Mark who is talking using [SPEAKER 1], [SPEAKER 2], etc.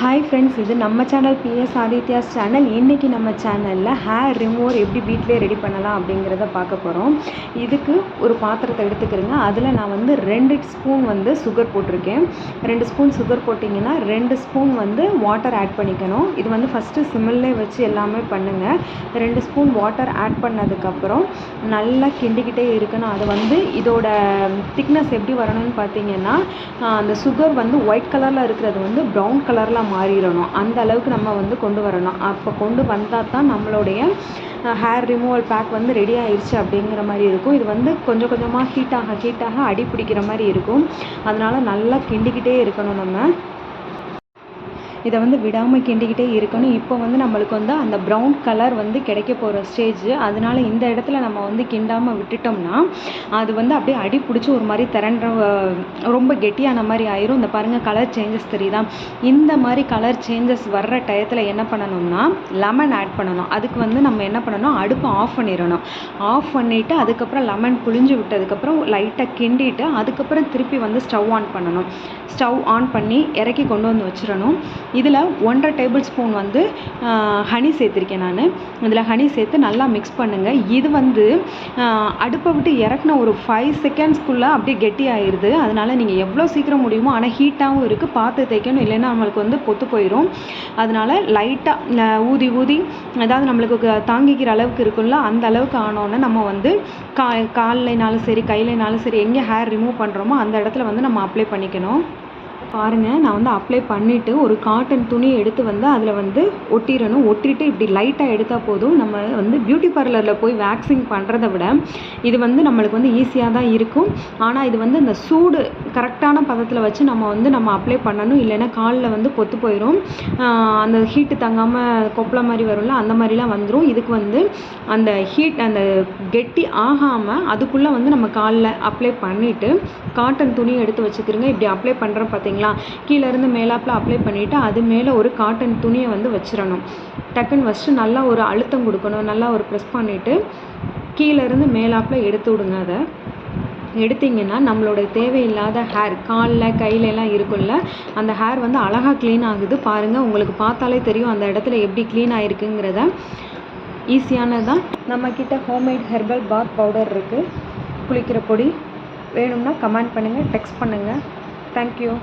[SPEAKER 1] Hi friends இது நம்ம channel PS Aditya's channel இன்றைக்கி நம்ம சேனலில் ஹேர் ரிமூவர் எப்படி வீட்டிலே ரெடி பண்ணலாம் அப்படிங்கிறத பார்க்க போகிறோம் இதுக்கு ஒரு பாத்திரத்தை எடுத்துக்கிறேங்க. அதில் நான் வந்து ரெண்டு ஸ்பூன் வந்து சுகர் போட்டிருக்கேன். ரெண்டு ஸ்பூன் சுகர் போட்டிங்கன்னா ரெண்டு ஸ்பூன் வந்து வாட்டர் ஆட் பண்ணிக்கணும். இது வந்து ஃபஸ்ட்டு சிமில்லே வச்சு எல்லாமே பண்ணுங்கள் ரெண்டு ஸ்பூன் வாட்டர் ஆட் பண்ணதுக்கப்புறம் நல்லா கிண்டிக்கிட்டே இருக்கணும். அது வந்து இதோட திக்னஸ் எப்படி வரணும்னு பார்த்தீங்கன்னா அந்த சுகர் வந்து ஒயிட் கலரில் இருக்கிறது வந்து ப்ரௌன் கலரில் மாறிடணும். அந்த அளவுக்கு நம்ம வந்து கொண்டு வரணும். அப்போ கொண்டு வந்தால் தான் நம்மளுடைய ஹேர் ரிமூவல் பேக் வந்து ரெடி ஆயிடுச்சு அப்படிங்கிற மாதிரி இருக்கும். இது வந்து கொஞ்சம் கொஞ்சமாக ஹீட் ஆக ஹீட் ஆக அடி பிடிக்கிற மாதிரி இருக்கும். அதனால் நல்லா கிண்டிக்கிட்டே இருக்கணும் நம்ம. இதை வந்து விடாமல் கிண்டிக்கிட்டே இருக்கணும். இப்போ வந்து நம்மளுக்கு வந்து அந்த ப்ரௌன் கலர் வந்து கிடைக்க போகிற ஸ்டேஜ் அதனால இந்த இடத்துல நம்ம வந்து கிண்டாமல் விட்டுட்டோம்னா அது வந்து அப்படியே அடி பிடிச்சி ஒரு மாதிரி திரண்ட ரொம்ப கெட்டியான மாதிரி ஆயிரும். இந்த பாருங்கள் கலர் சேஞ்சஸ் தெரியுதா? இந்த மாதிரி கலர் சேஞ்சஸ் வர்ற டயத்தில் என்ன பண்ணணும்னா லெமன் ஆட் பண்ணணும். அதுக்கு வந்து நம்ம என்ன பண்ணணும்? அடுப்பு ஆஃப் பண்ணிடணும். ஆஃப் பண்ணிவிட்டு அதுக்கப்புறம் லெமன் புழிஞ்சு விட்டதுக்கப்புறம் லைட்டாக கிண்டிட்டு அதுக்கப்புறம் திருப்பி வந்து ஸ்டவ் ஆன் பண்ணணும். ஸ்டவ் ஆன் பண்ணி இறக்கி கொண்டு வந்து வச்சிடணும். இதில் ஒன்றரை டேபிள் ஸ்பூன் வந்து ஹனி சேர்த்துருக்கேன் நான். இதில் ஹனி சேர்த்து நல்லா மிக்ஸ் பண்ணுங்கள் இது வந்து அடுப்பை விட்டு இறக்குன ஒரு ஃபைவ் செகண்ட்ஸ்க்குள்ளே அப்படியே கெட்டி ஆயிடுது அதனால் நீங்கள் எவ்வளோ சீக்கிரம் முடியுமோ ஆனால் ஹீட்டாகவும் இருக்குது பார்த்து தேய்க்கணும். இல்லைன்னா நம்மளுக்கு வந்து பொத்து போயிடும் அதனால் லைட்டாக ஊதி ஊதி அதாவது நம்மளுக்கு தாங்கிக்கிற அளவுக்கு இருக்கும்ல அந்த அளவுக்கு ஆனோடனே நம்ம வந்து கா கால்லனாலும் சரி கையிலனாலும் சரி எங்கே ஹேர் ரிமூவ் பண்ணுறோமோ அந்த இடத்துல வந்து நம்ம அப்ளை பண்ணிக்கணும். பாருங்கள் நான் வந்து அப்ளை பண்ணிவிட்டு ஒரு காட்டன் துணி எடுத்து வந்து அதில் வந்து ஒட்டிடணும். ஒட்டிட்டு இப்படி லைட்டாக எடுத்தால் போதும். நம்ம வந்து பியூட்டி பார்லரில் போய் வேக்சிங் பண்ணுறத விட இது வந்து நம்மளுக்கு வந்து ஈஸியாக தான் இருக்கும். ஆனால் இது வந்து இந்த சூடு கரெக்டான பதத்தில் வச்சு நம்ம வந்து நம்ம அப்ளை பண்ணணும். இல்லைன்னா காலில் வந்து பொத்து போயிடும் அந்த ஹீட்டு தங்காமல் கொப்பளை மாதிரி வரும்ல அந்த மாதிரிலாம் வந்துடும் இதுக்கு வந்து அந்த ஹீட் அந்த கெட்டி ஆகாமல் அதுக்குள்ளே வந்து நம்ம காலில் அப்ளை பண்ணிவிட்டு காட்டன் துணி எடுத்து வச்சுக்கிறோங்க. இப்படி அப்ளை பண்ணுறோம் பார்த்தீங்களா? கீழேருந்து மேலாப்பில் அப்ளை பண்ணிவிட்டு அது மேலே ஒரு காட்டன் துணியை வந்து வச்சிடணும் டக்குன்னு ஃபஸ்ட்டு நல்லா ஒரு அழுத்தம் கொடுக்கணும். நல்லா ஒரு ப்ரெஸ் பண்ணிவிட்டு கீழேருந்து மேலாப்பில் எடுத்து விடுங்க அதை. எடுத்தீங்கன்னா நம்மளோட தேவையில்லாத ஹேர் காலில் கையிலலாம் இருக்கும்ல அந்த ஹேர் வந்து அழகாக க்ளீன் ஆகுது. பாருங்கள் உங்களுக்கு பார்த்தாலே தெரியும் அந்த இடத்துல எப்படி க்ளீன் ஆகிருக்குங்கிறத ஈஸியானதான் நம்மக்கிட்ட ஹோம்மேட் ஹெர்பல் பாத் பவுடர் இருக்குது குளிக்கிற பொடி வேணும்னா கமெண்ட் பண்ணுங்கள் டெக்ஸ்ட் பண்ணுங்கள் Thank you.